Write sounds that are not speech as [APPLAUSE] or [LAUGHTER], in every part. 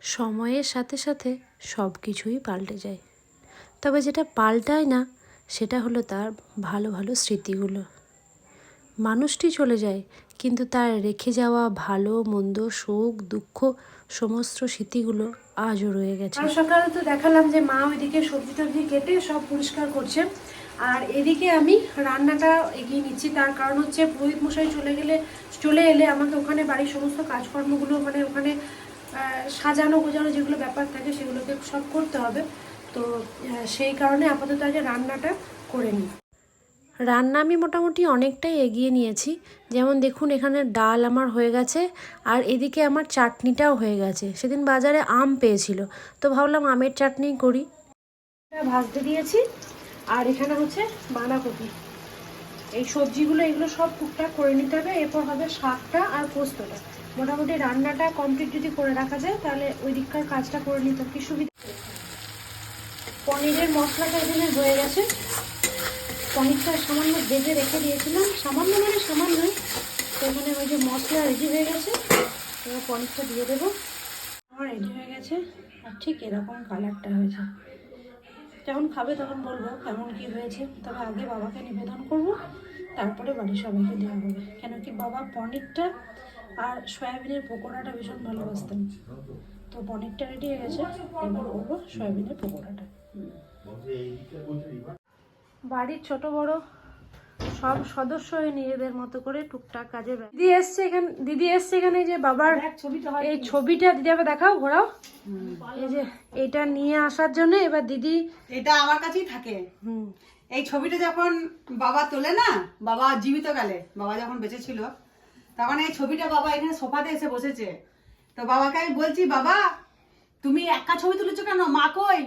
সময়ের সাথে সাথে সব কিছুই পাল্টে যায়। তবে যেটা পাল্টায় না, সেটা হলো তার ভালো ভালো স্মৃতিগুলো। মানুষটি চলে যায়, কিন্তু তার রেখে যাওয়া ভালো, মন্দ, সুখ, দুঃখ সমস্ত স্মৃতিগুলো আজও রয়ে গেছে। সকালে তো দেখালাম যে মা ওইদিকে সবজি টবজি কেটে সব পরিষ্কার করছে। আর এদিকে আমি রান্নাটা এগিয়ে নিচ্ছি, তার কারণ হচ্ছে পুরোহিত মশাই চলে গেলে, চলে এলে আমাকে ওখানে বাড়ির সমস্ত কাজকর্মগুলো মানে ওখানে সাজানো গোজানো যেগুলো ব্যাপার থাকে সেগুলোকে সব করতে হবে। তো সেই কারণে আপাতত আগে রান্নাটা করে নিই। রান্না আমি মোটামুটি অনেকটাই এগিয়ে নিয়েছি। যেমন দেখুন, এখানে ডাল আমার হয়ে গেছে আর এদিকে আমার চাটনিটাও হয়ে গেছে। সেদিন বাজারে আম পেয়েছিল। তো ভাবলাম আমের চাটনি করি। ভাজতে দিয়েছি আর এখানে হচ্ছে বাঁধাকপি। এই সবজিগুলো, এগুলো সব টুকটাক করে নিতে হবে। এরপর হবে শাকটা আর পোস্তটা। মোটামুটি রান্নাটা কমপ্লিট যদি করে রাখা যায়, তাহলে ওই দিককার কাজটা করে নিতে কি সুবিধা? পনিরের মশলাটা এখানে হয়ে গেছে। পনিরটা সামান্য ভেজে রেখে দিয়েছিলাম। সামান্য মানে সামান্যই তো এখানে ওই যে মশলা রেডি হয়ে গেছে। এবার পনিরটা দিয়ে দেবো। আমার রেডি হয়ে গেছে, আর ঠিক এরকম কালারটা হয়েছে। যখন খাবে তখন বলব কেমন কি হয়েছে। তবে আগে বাবাকে নিবেদন করব, তারপরে বাড়ির সবাইকে দেওয়া হবে কেন কি বাবা পনিরটা আর সয়াবিনের পকোড়াটা ভীষণ ভালোবাসতেন। তো পনিরটা রেডি হয়ে গেছে, এবার করব সয়াবিনের পকোড়াটা। বাড়ির ছোট বড় সব সদস্য হয়ে নিজেদের মতো করে টুকটাক কাজে। দিদি এসছে এখানে দিদি এসছে এখানে যে বাবার এই ছবিটা দিদি আবার দেখাও ঘোরাও। এই যে এটা নিয়ে আসার জন্য এবার দিদি এটা আমার কাছেই থাকে। হুম। এই ছবিটা যখন বাবা তোলে না বাবা জীবিত গেলে বাবা যখন বেঁচে ছিল তখন এই ছবিটা বাবা এখানে সোফাতে এসে বসেছে। তো বাবাকে আমি বলছি বাবা তুমি একা ছবি তুলেছো কেন? মা কই?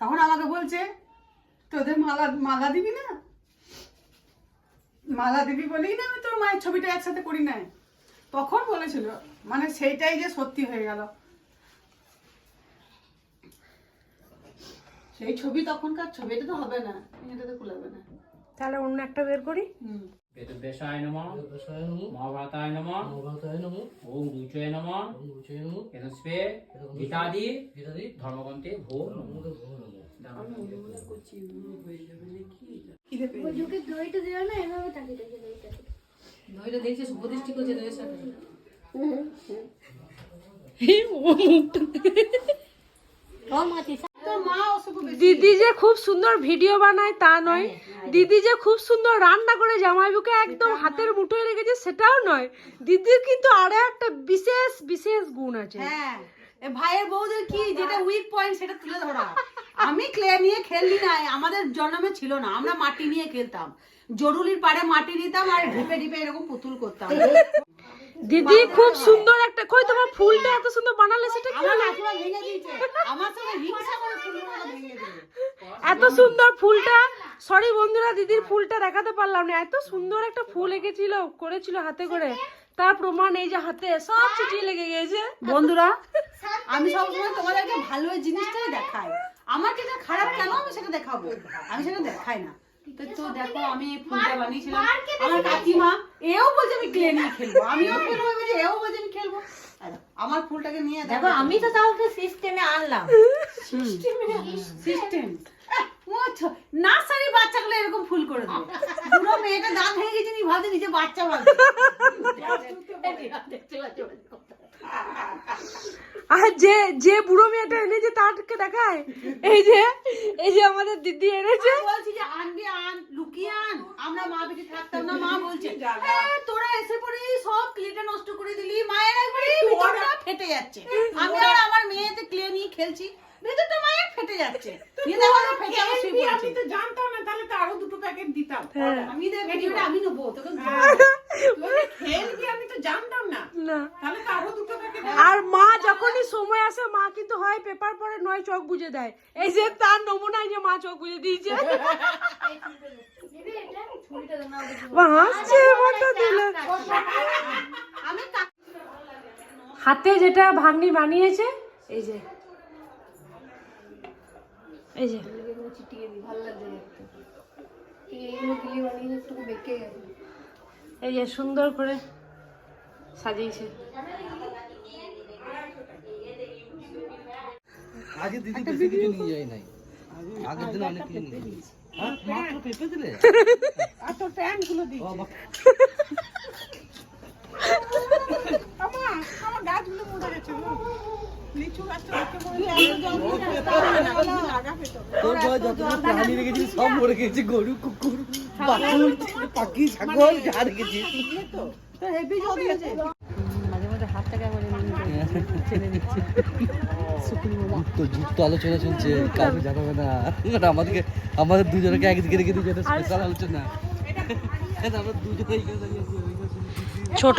তখন আমাকে বলছে তোদের মালা মালা দিবি না? মালা দিবি বলেই না আমি তোর মায়ের ছবিটা একসাথে করি নাই। তখন বলেছিল মানে সেইটাই যে সত্যি হয়ে গেল। সেই ছবি তখনকার ছবি এটা তো হবে না এটাতে কুলাবে না। তাহলে অন্য একটা বের করি? হুম। বেদব্যাসায় নম মহাভারতায় নম ওম রুচয় নম এনস্পে গীতাদি ধর্মগ্রন্থে ভো নম। ওকে দইটা দেওয়া না এভাবে তাকিয়ে তাকিয়ে দইটা দইটা দেখছিস উপদৃষ্টি করছে দইয়ের সাথে। তো মা ওসব দিদি যে খুব সুন্দর ভিডিও বানায় তা নয়। দিদি যে খুব সুন্দর রান্না করে জামাইবুকে একদম হাতের মুঠোয় রেখেছে সেটাও নয়। দিদির কিন্তু আরও একটা বিশেষ বিশেষ গুণ আছে। হ্যাঁ। ভাইয়ের বউদের কি? যেটা উইক পয়েন্ট সেটা তুলে ধরা। আমি ক্লে নিয়ে খেললি না আমাদের জন্মে ছিল না। আমরা মাটি নিয়ে খেলতাম। জরুরির পাড়ে মাটি নিতাম আর ঢিপে ঢিপে এরকম পুতুল করতাম। দিদি খুব সুন্দর একটা কই তোমার ফুলটা এত সুন্দর বানালে সেটা কি আমার? কাকিমা ভেঙে দিয়েছে। আমার সঙ্গে হিংসা করে ফুলগুলো ভেঙে দিল এত সুন্দর ফুলটা। সরি বন্ধুরা দিদির ফুলটা দেখাতে পারলাম না। এত সুন্দর একটা ফুল এঁকেছিল করেছিল হাতে করে। তার প্রমাণ এই যে হাতে সব চিঠি লেগে গেছে বন্ধুরা আমি সবসময় তোমাদেরকে ভালো জিনিসটাই দেখাই। আমার যেটা খারাপ কেন আমি সেটা দেখাবো। আমি সেটা দেখাই না। তো তো দেখো আমি ফুলটা বানিয়েছিলাম। আমার কাকিমা এও বলছে আমি ক্লে নিয়ে খেলব। আমিও খেলব বলছে এও বলছে আমি খেলব। আমার ফুলটাকে নিয়ে দেখো আমি তো তাহলে সিস্টেমে আনলাম। সিস্টেম নার্সারি বাচ্চাগুলো এরকম ফুল করে দেবে। পুরো মেয়েটা দাঁত ভেঙে গেছে নি ভাবছে নিজে বাচ্চা ভাবছে আর যে যে বুড়ো মেয়েটা এনেছে তারকে দেখায়। এই যে এই যে আমাদের দিদি এনেছে। বলছি যে আনবি আন লুকিয়ে আন। আমরা মা বেঁচে থাকতাম না মা বলছে "হ্যাঁ, তোরা এসে পরে সব ক্লেটা নষ্ট করে দিলি। মায়ের একবারে ফেটে যাচ্ছে। আমি আর আমার মেয়েতে ক্লে নিয়ে খেলছি। ভেতরটা ফেটে যাচ্ছে। ফেটে শুয়ে আমি তো জানতাম না তাহলে তো আরও দুটো প্যাকেট দিতাম। আমি ভিডিওটা আমি নেব তোকে খেলবি আমি তো জানতাম না। তাহলে তো আরও দুটো প্যাকেট আর মা যখনই সময় আসে মা কিন্তু হয় পেপার পরে নয় চোখ বুঝে দেয়। এই যে তার নমুনায় যে মা চোখ বুঝে দিয়েছে। হাসছে মতো দিল। হাতে যেটা ভাগ্নি বানিয়েছে এই যে। এই যে। চিটিয়ে দিই ভালো লাগছে দেখতে। এইগুলো গিলি বানিয়ে একটু বেঁকে গেছে। এই যে সুন্দর করে সাজিয়েছে। আগে দিদি বেশি কিছু নিয়ে যায় নাই। আগের দিন অনেক কিছু নিয়ে গেছে। হ্যাঁ, মাত্র পেঁপে দিলে? [LAUGHS] আর তোর প্যান্টগুলো দিই [LAUGHS] আমার আমার গাছগুলো মরে গেছে গো। লিচু গাছটা দেখতে মরে লাগা পেতো তোর বয় যতগুলো প্রাণী রেখেছিস সব মরে গেছে গরু কুকুর বাছুর পাখি ছাগল যা রেখেছিস। তো। হেভি জল দিয়েছে। মাঝে মাঝে হাতটাকে একবারে ছেড়ে দিচ্ছে। যুক্ত যুক্ত আলোচনা চলছে কাউকে জানাবে না। আমাদেরকে আমাদের দুজনকে একদিকে রেখে একটা স্পেশাল আলোচনা। শুনছি। ছোট